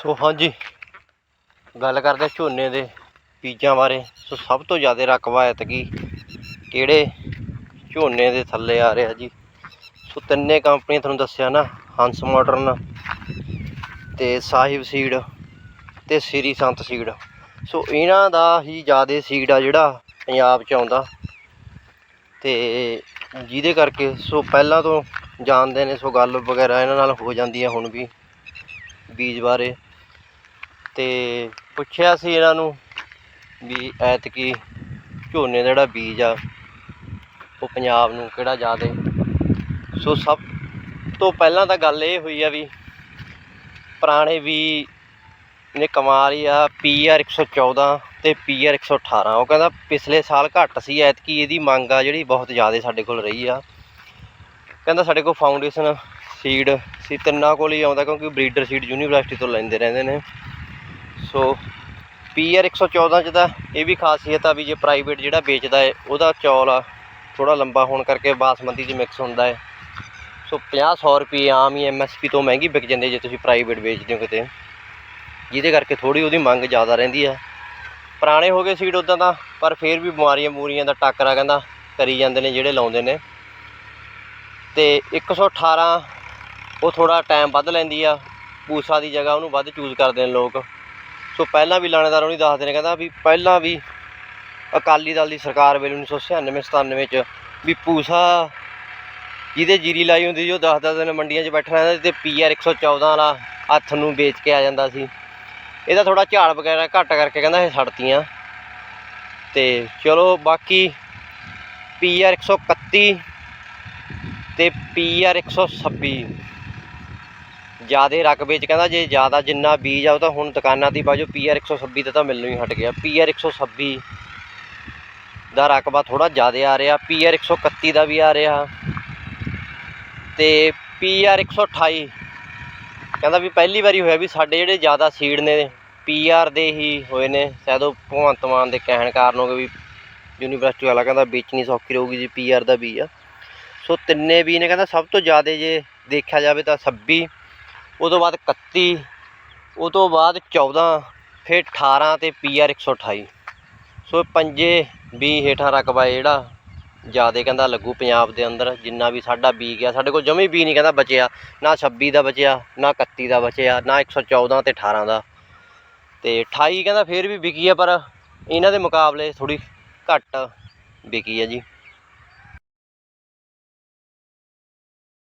ਸੋ ਹਾਂਜੀ, ਗੱਲ ਕਰਦੇ ਝੋਨੇ ਦੇ ਬੀਜਾਂ ਬਾਰੇ। ਸੋ ਸਭ ਤੋਂ ਜ਼ਿਆਦਾ ਰਕਬਾ ਐਤਕੀ ਕਿਹੜੇ ਝੋਨੇ ਦੇ ਥੱਲੇ ਆ ਰਿਹਾ ਜੀ? ਸੋ ਤਿੰਨੇ ਕੰਪਨੀ ਤੁਹਾਨੂੰ ਦੱਸਿਆ ਨਾ, ਹੰਸ ਮਾਡਰਨ ਤੇ ਸਾਹਿਬ ਸੀਡ ਤੇ ਸ੍ਰੀ ਸੰਤ ਸੀਡ ਸੋ ਇਹਨਾਂ ਦਾ ਹੀ ਜ਼ਿਆਦਾ ਸੀਡ ਆ ਜਿਹੜਾ ਪੰਜਾਬ 'ਚ ਆਉਂਦਾ। ਤੇ ਜਿਹਦੇ ਕਰਕੇ ਸੋ ਪਹਿਲਾਂ ਤੋਂ ਜਾਣਦੇ ਨੇ, ਸੋ ਗੱਲ ਵਗੈਰਾ ਇਹਨਾਂ ਨਾਲ ਹੋ ਜਾਂਦੀ ਹੈ ਹੁਣ ਵੀ ਬੀਜ ਬਾਰੇ। ਤੇ ਪੁੱਛਿਆ ਸੀ ਇਹਨਾਂ ਨੂੰ ਵੀ ਐਤਕੀ ਝੋਨੇ ਦਾ ਜਿਹੜਾ ਬੀਜ ਆ, ਉਹ ਪੰਜਾਬ ਨੂੰ ਕਿਹੜਾ ਜ਼ਿਆਦਾ ਸੋ ਸਭ ਤੋਂ ਪਹਿਲਾਂ ਤਾਂ ਗੱਲ ਇਹ ਹੋਈ ਆ ਵੀ ਪੁਰਾਣੇ ਵੀ ਨੇ ਕਮਾਲ ਹੀ ਆ ਪੀਆਰ 114 ਤੇ ਪੀਆਰ 118 ਉਹ ਕਹਿੰਦਾ ਪਿਛਲੇ ਸਾਲ ਘੱਟ ਸੀ, ਐਤਕੀ ਇਹਦੀ ਮੰਗ ਆ ਜਿਹੜੀ ਬਹੁਤ ਜ਼ਿਆਦਾ ਸਾਡੇ ਕੋਲ ਰਹੀ ਆ। ਕਹਿੰਦਾ ਸਾਡੇ ਕੋਲ ਫਾਊਂਡੇਸ਼ਨ ਸੀਡ ਸੀ, ਤਿੰਨਾਂ ਕੋਲ ਹੀ ਆਉਂਦਾ ਕਿਉਂਕਿ ਬਰੀਡਰ ਸੀਡ ਯੂਨੀਵਰਸਿਟੀ ਤੋਂ ਲੈਂਦੇ ਰਹਿੰਦੇ ਨੇ। ਸੋ ਪੀਆਰ 114 ਚ ਤਾਂ ਇਹ ਵੀ ਖਾਸੀਅਤ ਆ ਵੀ ਜੇ ਪ੍ਰਾਈਵੇਟ ਜਿਹੜਾ ਵੇਚਦਾ ਹੈ ਉਹਦਾ ਚੌਲ ਆ ਥੋੜਾ ਲੰਬਾ ਹੋਣ ਕਰਕੇ ਬਾਸਮਤੀ ਚ ਮਿਕਸ ਹੁੰਦਾ ਹੈ ਸੋ 50 100 ਰੁਪਏ ਆਮ ਹੀ ਐਮਐਸਪੀ ਤੋਂ ਮਹਿੰਗੀ ਵਿਕ ਜਾਂਦੀ ਜੇ ਤੁਸੀਂ ਪ੍ਰਾਈਵੇਟ ਵੇਚਦੇ ਹੋ ਕਿਤੇ। ਜਿਹਦੇ ਕਰਕੇ ਥੋੜੀ ਉਹਦੀ ਮੰਗ ਜ਼ਿਆਦਾ ਰਹਿੰਦੀ ਆ ਪੁਰਾਣੇ ਹੋ ਗਏ ਸੀਡ ਉਦਾਂ ਤਾਂ, ਪਰ ਫਿਰ ਵੀ ਬਿਮਾਰੀਆਂ ਬੂਰੀਆਂ ਦਾ ਟੱਕਰਾ ਕਹਿੰਦਾ ਕਰੀ ਜਾਂਦੇ ਨੇ ਜਿਹੜੇ ਲਾਉਂਦੇ ਨੇ। ਤੇ 118 ਉਹ ਥੋੜਾ ਟਾਈਮ ਵੱਧ ਲੈਂਦੀ ਆ ਪੂਸਾ ਦੀ ਜਗ੍ਹਾ ਉਹਨੂੰ ਵੱਧ ਚੂਜ਼ ਕਰਦੇ ਨੇ ਲੋਕ। ਤੋਂ ਪਹਿਲਾਂ ਵੀ ਲਾਣੇਦਾਰ ਉਹਨੂੰ ਦੱਸਦੇ ਨੇ, ਕਹਿੰਦਾ ਵੀ ਪਹਿਲਾਂ ਵੀ ਅਕਾਲੀ ਦਲ ਦੀ ਸਰਕਾਰ ਵੇਲੇ 1996 97 ਚ ਵੀ ਪੂਸਾ ਜਿਹਦੇ ਜੀਰੀ ਲਾਈ ਹੁੰਦੀ ਸੀ, ਉਹ 10-10 ਦਿਨ ਮੰਡੀਆਂ 'ਚ ਬੈਠਣਾ ਰਹਿੰਦਾ ਸੀ ਤੇ ਪੀਆਰ 114 ਵਾਲਾ ਹੱਥ ਨੂੰ ਵੇਚ ਕੇ ਆ ਜਾਂਦਾ ਸੀ। ਇਹਦਾ ਥੋੜਾ ਝਾੜ ਵਗੈਰਾ ਘੱਟ ਕਰਕੇ ਕਹਿੰਦਾ ਇਹ ਛੱਡਤੀਆਂ ਤੇ ਚਲੋ ਬਾਕੀ ਪੀਆਰ 131 ਤੇ ਪੀਆਰ 126 ਜਿਆਦੇ ਰਕਬੇ ਚ ਕਹਿੰਦਾ ਜੇ ਜ਼ਿਆਦਾ ਜਿੰਨਾ ਬੀਜ ਆ ਉਹ ਤਾਂ ਹੁਣ ਦੁਕਾਨਾਂ ਦੀ ਬਾਜੋ ਪੀਆਰ 126 ਤੇ ਤਾਂ ਮਿਲਣੋਂ ਹੀ ਹਟ ਗਿਆ। ਪੀਆਰ 126 ਦਾ ਰਕਬਾ ਥੋੜਾ ਜ਼ਿਆਦਾ ਆ ਰਿਹਾ ਪੀਆਰ 131 ਦਾ ਵੀ ਆ ਰਿਹਾ ਤੇ ਪੀਆਰ 128 ਕਹਿੰਦਾ ਵੀ ਪਹਿਲੀ ਵਾਰੀ ਹੋਇਆ ਵੀ ਸਾਡੇ ਜਿਹੜੇ ਜ਼ਿਆਦਾ ਸੀਡ ਨੇ ਪੀਆਰ ਦੇ ਹੀ ਹੋਏ ਨੇ, ਸ਼ਾਇਦ ਉਹ ਭਗਵੰਤ ਮਾਨ ਦੇ ਕਹਿਣ ਕਾਰਨ ਹੋ ਗਏ ਵੀ ਯੂਨੀਵਰਸਿਟੀ ਵਾਲਾ ਕਹਿੰਦਾ ਵੇਚਣੀ ਸੌਖੀ ਰਹੂਗੀ ਜੀ ਪੀਆਰ ਦਾ ਬੀਜ ਆ। ਸੋ ਤਿੰਨੇ ਵੀ ਨੇ ਕਹਿੰਦਾ ਸਭ ਤੋਂ ਜ਼ਿਆਦਾ ਜੇ ਦੇਖਿਆ ਜਾਵੇ ਤਾਂ 26 ਉਹ ਤੋਂ ਬਾਅਦ 31 ਉਹ ਤੋਂ ਬਾਅਦ 14 ਫਿਰ 18 ਤੇ ਪੀਆਰ 128 ਸੋ ਪੰਜੇ ਵੀ ਹੇਠਾਂ ਰਕਬਾ ਜਿਹੜਾ, ਜਿਆਦੇ ਕਹਿੰਦਾ ਲੱਗੂ ਪੰਜਾਬ ਦੇ ਅੰਦਰ, ਜਿੰਨਾ ਵੀ ਸਾਡਾ ਬੀ ਗਿਆ, ਸਾਡੇ ਕੋਲ ਜਮੇ ਬੀ ਨਹੀਂ ਕਹਿੰਦਾ ਬਚਿਆ। ਨਾ 26 ਦਾ ਬਚਿਆ, ਨਾ 31 ਦਾ ਬਚਿਆ, ਨਾ 114 ਤੇ 18 ਦਾ। ਤੇ 28 ਕਹਿੰਦਾ ਫੇਰ ਵੀ ਵਿਕੀ ਆ, ਪਰ ਇਹਨਾਂ ਦੇ ਮੁਕਾਬਲੇ ਥੋੜੀ ਘੱਟ ਵਿਕੀ ਆ ਜੀ।